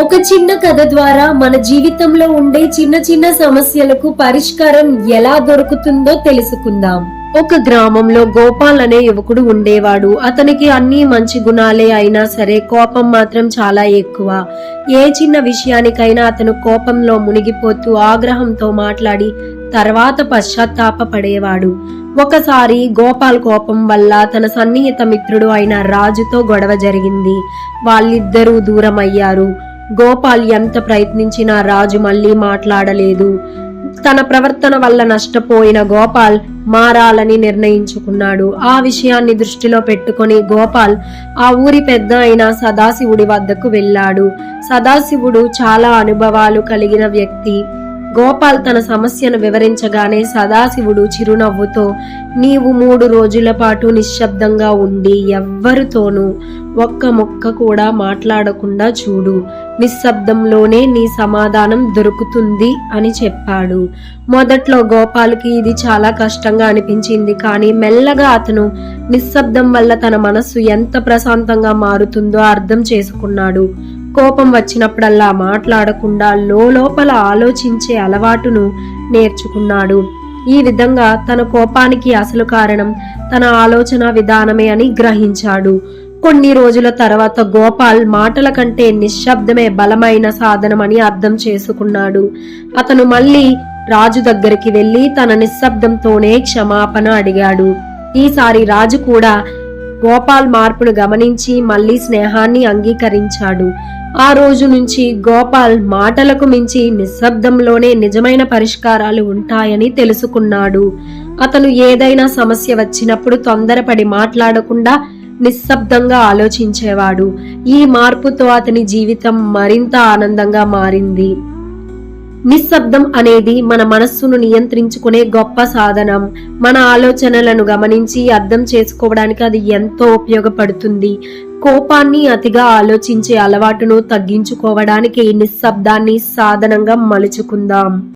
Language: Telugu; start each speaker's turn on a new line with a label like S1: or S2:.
S1: ఒక చిన్న కథ ద్వారా మన జీవితంలో ఉండే చిన్న చిన్న సమస్యలకు పరిష్కారం ఎలా దొరుకుతుందో తెలుసుకుందాం. ఒక గ్రామంలో గోపాల్ అనే యువకుడు ఉండేవాడు. అతనికి అన్ని మంచి గుణాలే అయినా సరే కోపం మాత్రం చాలా ఎక్కువ. ఏ చిన్న విషయానికైనా అతను కోపంలో మునిగిపోతూ ఆగ్రహంతో మాట్లాడి తర్వాత పశ్చాత్తాప పడేవాడు ఒకసారి గోపాల్ కోపం వల్ల తన సన్నిహిత మిత్రుడు అయిన రాజుతో గొడవ జరిగింది. వాళ్ళిద్దరూ దూరం అయ్యారు గోపాల్ ఎంత ప్రయత్నించినా రాజు మళ్ళీ మాట్లాడలేదు. తన ప్రవర్తన వల్ల నష్టపోయిన గోపాల్ మారాలని నిర్ణయించుకున్నాడు. ఆ విషయాన్ని దృష్టిలో పెట్టుకొని గోపాల్ ఆ ఊరి పెద్ద అయిన సదాశివుడి వద్దకు వెళ్ళాడు. సదాశివుడు చాలా అనుభవాలు కలిగిన వ్యక్తి. గోపాల్ తన సమస్యను వివరించగానే సదాశివుడు చిరునవ్వుతో నీవు మూడు రోజుల పాటు నిశ్శబ్దంగా ఉండి ఎవ్వరితోనూ ఒక్క ముక్క కూడా మాట్లాడకుండా చూడు. నిశ్శబ్దంలోనే నీ సమాధానం దొరుకుతుంది అని చెప్పాడు. మొదట్లో గోపాల్కి ఇది చాలా కష్టంగా అనిపించింది కానీ మెల్లగా అతను నిశ్శబ్దం వల్ల తన మనస్సు ఎంత ప్రశాంతంగా మారుతుందో అర్థం చేసుకున్నాడు. కోపం వచ్చినప్పుడల్లా మాట్లాడకుండా లోపల ఆలోచించే అలవాటును నేర్చుకున్నాడు. ఈ విధంగా తన కోపానికి అసలు కారణం తన ఆలోచన విధానమే అని గ్రహించాడు. కొన్ని రోజుల తర్వాత గోపాల్ మాటల కంటే నిశ్శబ్దమే బలమైన సాధనమని అర్థం చేసుకున్నాడు. అతను మళ్ళీ రాజు దగ్గరికి వెళ్ళి తన నిశ్శబ్దంతోనే క్షమాపణ అడిగాడు. ఈసారి రాజు కూడా గోపాల్ మార్పును గమనించి మళ్ళీ స్నేహాన్ని అంగీకరించాడు. ఆ రోజు నుంచి గోపాల్ మాటలకు మించి నిశ్శబ్దంలోనే నిజమైన పరిష్కారాలు ఉంటాయని తెలుసుకున్నాడు. అతను ఏదైనా సమస్య వచ్చినప్పుడు తొందరపడి మాట్లాడకుండా నిశ్శబ్దంగా ఆలోచించేవాడు. ఈ మార్పుతో అతని జీవితం మరింత ఆనందంగా మారింది. నిశ్శబ్దం అనేది మన మనస్సును నియంత్రించుకునే గొప్ప సాధనం. మన ఆలోచనలను గమనించి అర్థం చేసుకోవడానికి అది ఎంతో ఉపయోగపడుతుంది. కోపాన్ని అతిగా ఆలోచించే అలవాటును తగ్గించుకోవడానికి నిశ్శబ్దాన్ని సాధనంగా మలుచుకుందాం.